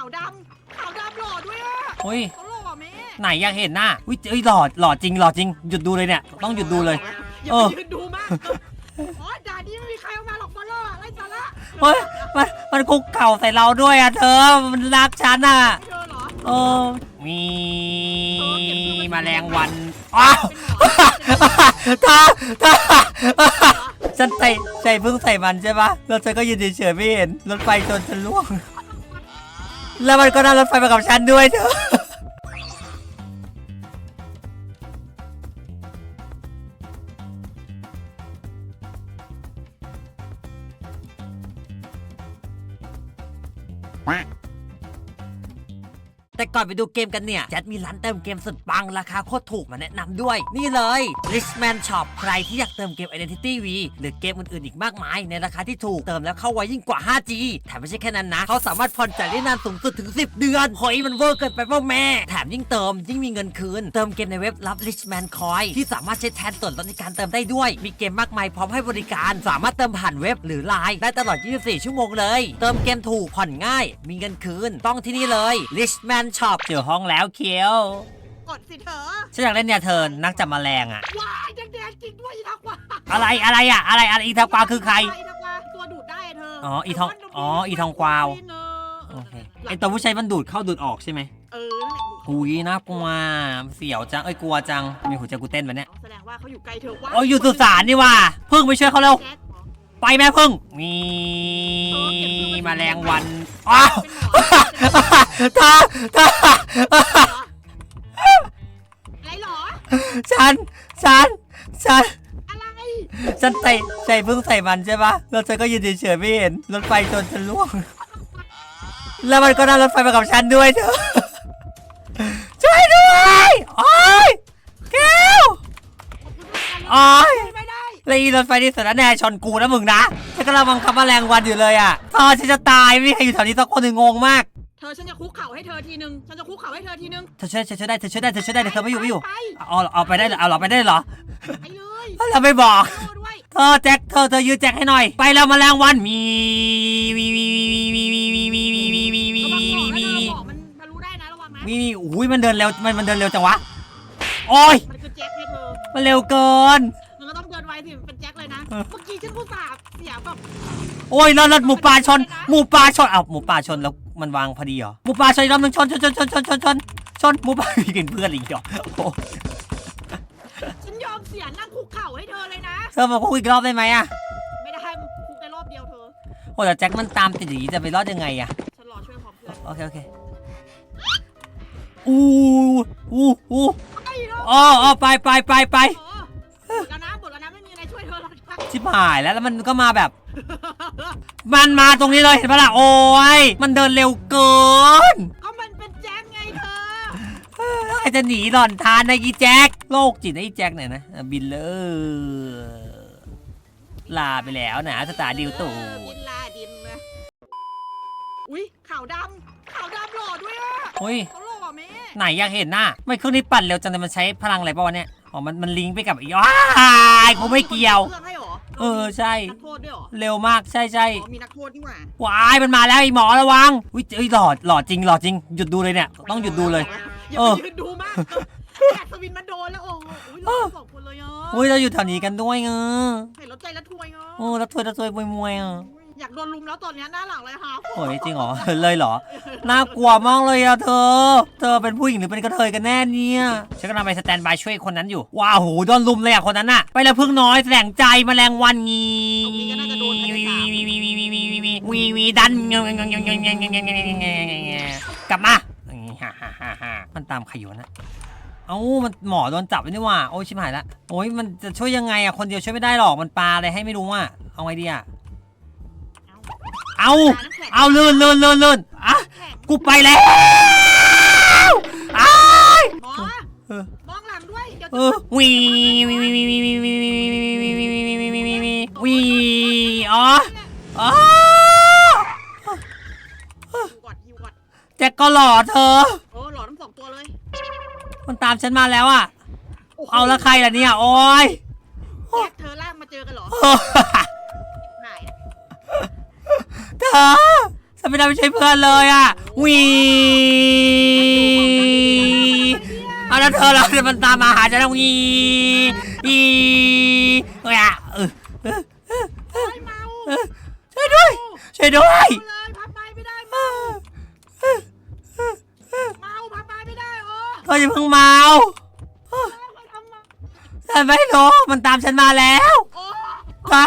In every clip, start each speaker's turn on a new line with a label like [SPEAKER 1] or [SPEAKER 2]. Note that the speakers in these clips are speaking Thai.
[SPEAKER 1] าวดำขาวดำหล่อด้วยอะ
[SPEAKER 2] อุ้ย
[SPEAKER 1] เขาหล่อแม่
[SPEAKER 2] ไหนอยากเห็นหน้าอุ้ยเอ้ยหล่อหล่อจริงหล่อจริงหยุดดูเลยเนี่ยต้องหยุดดูเลย
[SPEAKER 1] อย่า
[SPEAKER 2] เอ
[SPEAKER 1] ไป
[SPEAKER 2] อ
[SPEAKER 1] ยืนดูมากอ๋อด่านนี้ไม่มีใครเอามาหรอกบอลเลอร์ไร้สาระ
[SPEAKER 2] เฮ้ยมันมันคุกเข่าใส่เราด้วยอะเธอมันรักฉันอะ
[SPEAKER 1] ไม่เธอเหรอ
[SPEAKER 2] เออมีแมลงวันอ้าว
[SPEAKER 1] เป็นหมอ
[SPEAKER 2] เธอเธอฉันใส่ใส่เพิ่งใส่มันใช่ปะแล้วฉันก็ยืนเฉยๆไม่เห็นรถไฟชนฉันล่วง แล้วมันก็นั่งรถไฟมากับฉันด้วยเธอ แต่ก่อนไปดูเกมกันเนี่ยแจัดมีร้านเติมเกมสุดปังราคาโคตรถูกมาแนะนำด้วย นี่เลย Richman Shop ใครที่อยากเติมเกม Identity V หรือเกมอื่นๆอีกมากมาย ในราคาที่ถูกเติมแล้วเข้าไวยิ่งกว่า 5G แถมไม่ใช่แค่นั้นนะ เขาสามารถผ่อนจ่ายได้นานสูงสุดถึง 10 เดือนเฮ้ยมันเวอร์เกินไปเปล่าแม่ แถมยิ่งเติมยิ่งมีเงินคืน เติมเกมในเว็บรับ Richman Coin ที่สามารถใช้แทนส่วนลดในการเติมได้ด้วย มีเกมมากมายพร้อมให้บริการ สามารถเติมผ่านเว็บหรือไลน์ได้ตลอด 24 ชั่วโมงเลย เติมเกมถูกผ่อนง่าย มีเงินคืน ต้องที่นี่เลย Richman Shop เจอห้องแล้วเคียว
[SPEAKER 1] กดสิเธอ
[SPEAKER 2] ฉันอยากเล่นเนี่ยเธอนักจับแมลงอะ
[SPEAKER 1] ว้ายแดงๆจริงด้วยอีทักว่า
[SPEAKER 2] อะไรอะไรอะอะไรอะไรอีทากวาวคือใคร
[SPEAKER 1] อีทักว่าตัวดูดได้อะเธอ
[SPEAKER 2] อ๋
[SPEAKER 1] อ๋
[SPEAKER 2] ออีทองอ๋ออีทองกวาว โอเคไอตัวผู้ชายมันดูดเข้าดูดออกใช่ไหม
[SPEAKER 1] เออนั่นแหละดูด
[SPEAKER 2] หุยน่ากลัวเสียวจังเอ้ยกลัวจังมีหัวใจกูเต้นปะเนี่ย
[SPEAKER 1] แสดงว่าเขาอยู่ไกลเธอว่า
[SPEAKER 2] โอ้ยอยู่สุสานนี่ว่ะพึ่งไปช่วยเขาเร็ว
[SPEAKER 1] แจ็คเหรอ
[SPEAKER 2] ไปแม่พึ่งมีแมลงวันอ้าว
[SPEAKER 1] เป็นหมอ
[SPEAKER 2] เธอเธอ
[SPEAKER 1] อะไรเหรอ
[SPEAKER 2] ฉันฉันฉัน
[SPEAKER 1] อะไร
[SPEAKER 2] ฉันใส่ใส่พึ่งใส่มันใช่ปะแล้วฉันก็ยืนเฉยๆไม่เห็นรถไฟชนฉันล่วง แล้วมันก็นั่งรถไฟมากับฉันด้วยเธอช่วยด้วยโอ้ยแก้วโอ๊ย
[SPEAKER 1] ไม่ได้
[SPEAKER 2] แล้วอีรถไฟที่สารแหน่ชนกูนะมึงนะฉันกำลังบังคับแมลงวันอยู่เลยอะตอนฉันจะตายไม่มีใครอยู่แถวนี้สักคนหนึ่งงงมาก
[SPEAKER 1] เธอฉันจะ คุกเข่าให้เธอทีนึง ฉันจะคุกเข่าให้เธอทีนึง
[SPEAKER 2] เธอช่วยเธอช่วยได้เธอช่วยได้เธอช่วยได้เดี๋ยวเธอไม่อยู่ไม่อยู่
[SPEAKER 1] ไป
[SPEAKER 2] เอาเอาไปได้เหรอเอาเหรอไปได้เหรอ
[SPEAKER 1] ไปเลย
[SPEAKER 2] เราไม่บอก
[SPEAKER 1] โทษด้วย
[SPEAKER 2] เธอแจ็คเธอเธอยืนแจ็คให้หน่อย ไปแล้วแมลงวันมีมีมีมีมีมีมีมีมีมีมีมี
[SPEAKER 1] ระวัง
[SPEAKER 2] มี
[SPEAKER 1] หม
[SPEAKER 2] มี
[SPEAKER 1] อกนะ
[SPEAKER 2] มี
[SPEAKER 1] เธอบอกมันทะลุได้นะระวังนะ
[SPEAKER 2] มีมีอุ้ยมันเดินเร็วมันมันเดินเร็วจังวะโอ้ย
[SPEAKER 1] มันคือแจ็คให้เธอ
[SPEAKER 2] มันเร็วเกิน
[SPEAKER 1] มันก็ต้องเดินไวสิเป็นแจ็คเลยนะ
[SPEAKER 2] เออ
[SPEAKER 1] เมื่อกี้ฉันผู้สาบเสียแบบ
[SPEAKER 2] โอ้ยรถรถหมูป่าชนหมูป่าชนอ้าวหมูป่าชนแล้ว มันวางพอดีเหรอหมูป่าชนอีกรอบหนึงชนชนชนชนชนชนชนชนหมูป่ามีกันเพื่อนอีกเหรอโอ้โห
[SPEAKER 1] ฉันยอมเสียนั่งคุกเข่าให้เธอเลยนะ
[SPEAKER 2] เธอมาคุยอีกรอบได้ไหมอะ
[SPEAKER 1] ไม่ได้ให้มันคุกได้รอบเดียวเธอ
[SPEAKER 2] โอ้แต่แจ็คมันตามติดอย่างนี้จะไปรอดยังไงอะ
[SPEAKER 1] ฉันรอช่วยพร้อมเพื่อน
[SPEAKER 2] โอเคโอเคอู้อู้อู้
[SPEAKER 1] ไอ้เนาะ
[SPEAKER 2] อ๋ออ๋อไปไปไปไป
[SPEAKER 1] เออหมดแล้วนะหมดแล้วนะไม่มีอะไรช่วยเธอแล้วนะ
[SPEAKER 2] ชิบหายแล้วแล้วมันก็มาแบบ มันมาตรงนี้เลยเห็นปะล่ะโอ้ยมันเดินเร็วเกิน
[SPEAKER 1] ก็มันเป็นแจ็คไงเธอ
[SPEAKER 2] ใครจะหนีหล่อนทานนะอีแจ็คโลกจิตนะอีแจ็คหน่อยนะอะบินเลยลาไปแล้วนะสตาร์ดิวตู
[SPEAKER 1] เออบิ
[SPEAKER 2] ด
[SPEAKER 1] นลาดินนะอุ้ยขาวดำขาวดำหล่อด้วยอะ
[SPEAKER 2] เฮ้ย
[SPEAKER 1] เขาหล่อแม่
[SPEAKER 2] ไหนอยากเห็นหน้าไม่เครื่องนี้ปั่นเร็วจังแต่มันใช้พลังอะไรป่าวะเนี่ยอ๋อมันมันลิงก์ไปกับอีว้ายกูไม่เกี่ยว
[SPEAKER 1] เครื่องให้หรอ
[SPEAKER 2] เออใช่
[SPEAKER 1] นักโทษด้วยเหรอ
[SPEAKER 2] เร็วมากใช่ใช่
[SPEAKER 1] อ๋อมีนักโทษนี่หว่า
[SPEAKER 2] ว้ายมันมาแล้วไอหมอระวังอุ้ยเอ้ยหล่อหล่อจริงหล่อจริงหยุดดูเลยเนี่ย ต้องหยุดดูเลย
[SPEAKER 1] อย่า
[SPEAKER 2] เอ
[SPEAKER 1] ไป
[SPEAKER 2] อ
[SPEAKER 1] ยืนดูมากแดดสวินมันโดนแล้วโอ้โหอุ้ย
[SPEAKER 2] เอ
[SPEAKER 1] เรา
[SPEAKER 2] อ
[SPEAKER 1] สองคนเลยอะ
[SPEAKER 2] อุ้ยเราอยู่แถวนี้กันด้วยเออ
[SPEAKER 1] เห็นรถใจละทวยอะ
[SPEAKER 2] โอ้แล้วถวยแล้วถวยมวยมวยอะ
[SPEAKER 1] อ อยากโดนลุมแล้วตอนนี้หน้าหลังเลยค่ะ
[SPEAKER 2] โอ้ยจริงเหรอ เลยเหรอ น่ากลัวมากเลยอะเธอ เธอเป็นผู้หญิงหรือเป็นกระเทยกันแน่เนี่ยฉันกำลังไปสแตนบายช่วยคนนั้นอยู่ ว้าวโหโดนลุมเลยอะคนนั้นอะไปแล้ะพึ่งน้อยแสลงใจแมลงวันงี
[SPEAKER 1] ตรงนี้ก็น่าจะโดนอะ
[SPEAKER 2] ไร
[SPEAKER 1] สาม
[SPEAKER 2] วีวีดันกลับมามันตามใครอยู่นะเอ้ามันหมอโดนจับไปนี่ว่ะโอ้ชิบหายละ โอ้ยมันจะช่วยยังไงอะคนเดียวช่วยไม่ได้หรอก มันปลาอะไรให้ไม่รู้ว่า เอาไงดีอะ เอา
[SPEAKER 1] น้ำแข็ง
[SPEAKER 2] เอาลื่นลื่นลื่นลื่นอะ
[SPEAKER 1] แข็ง
[SPEAKER 2] กูไปแล้วอ้าย
[SPEAKER 1] หมอ
[SPEAKER 2] เออ
[SPEAKER 1] มองหลังด้วย เดี๋ยว
[SPEAKER 2] เอ
[SPEAKER 1] จะ
[SPEAKER 2] อวีวีวีวีวีวีวีวีวีวีวีวีวีวีวีวีวีวีอ๋ออ๋อ
[SPEAKER 1] ฮิวก่อนฮิวก่อน
[SPEAKER 2] แจ็คก็หล่อเธอ
[SPEAKER 1] โอ้หล่อทั้งสองตัวเลย
[SPEAKER 2] มันตามฉันมาแล้วอะ
[SPEAKER 1] โโห
[SPEAKER 2] เอาแล้วใครล่ะเนี่ย โอ้ย
[SPEAKER 1] แจ็คเธอลากมาเจอกันเหรอหายนะ
[SPEAKER 2] เธอฉันไม่ได้ไม่ใช่เพื่อนเลยอะวีเอาแล้วเธอเรามันตามมาหาฉันแล้ววีวีเอ้ยอะเออเออ
[SPEAKER 1] โอ้ยเมา
[SPEAKER 2] เออช่วยด้วยช่วยด้วย
[SPEAKER 1] เอาเลยพับไปไม่ได้เมาเมาพับไปไม่ได้โอ้
[SPEAKER 2] เธออย่าเพิ่งเมา
[SPEAKER 1] ไม่ทำมา
[SPEAKER 2] ฉันไม่รู้มันตามฉันมาแล้ว
[SPEAKER 1] โอ้
[SPEAKER 2] ว้า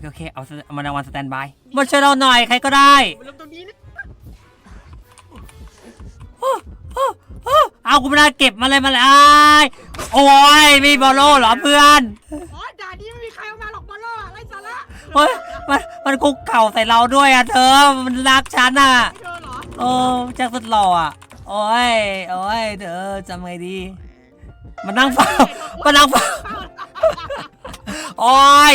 [SPEAKER 2] เคโอเคเอาเอาแมลงวันสแตนบายมาช่วยเราหน่อยใครก็ได้
[SPEAKER 1] เริ่มตรงนี้นะ
[SPEAKER 2] เอากูไม่ได้เก็บมาเลยมาเลยอ้ายโอ้ยมีบอลโล่เหรอเพื่อน
[SPEAKER 1] อ๋อด่านนี้ไม่มีใครเอามาหรอกบอลโล่อะไร้สาระ
[SPEAKER 2] เฮ้ยมันมันคุกเข่าใส่เราด้วยอะเธอมันรักฉันอะ
[SPEAKER 1] ไม่เจอเหรอ
[SPEAKER 2] โอ้แจ็คสุดหล่ออะโอ้ยโอ้ยเธอจำไงดีมานั่งเฝ้ามานั่งเฝ้าโอ้ย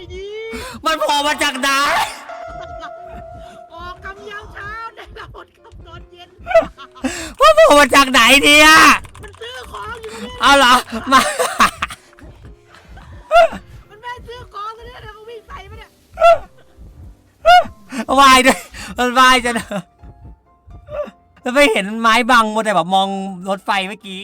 [SPEAKER 2] มันโผล่มาจากไหน
[SPEAKER 1] ออกกำยามเช้าในระบบกำนอนเย็น
[SPEAKER 2] มันโผล่มาจากไหนเนี่ย
[SPEAKER 1] มันซื้อของอยู่เนี่ย
[SPEAKER 2] เอาเหรอมา
[SPEAKER 1] มันแม่ซื้อของกันเนี่ยเดี๋ยวเขาวิ่งใส่มาเนี่ย
[SPEAKER 2] วายด้วยมันวายจังแล้วไม่เห็นไม้บังหมดแต่แบบมองรถไฟเมื่อกี้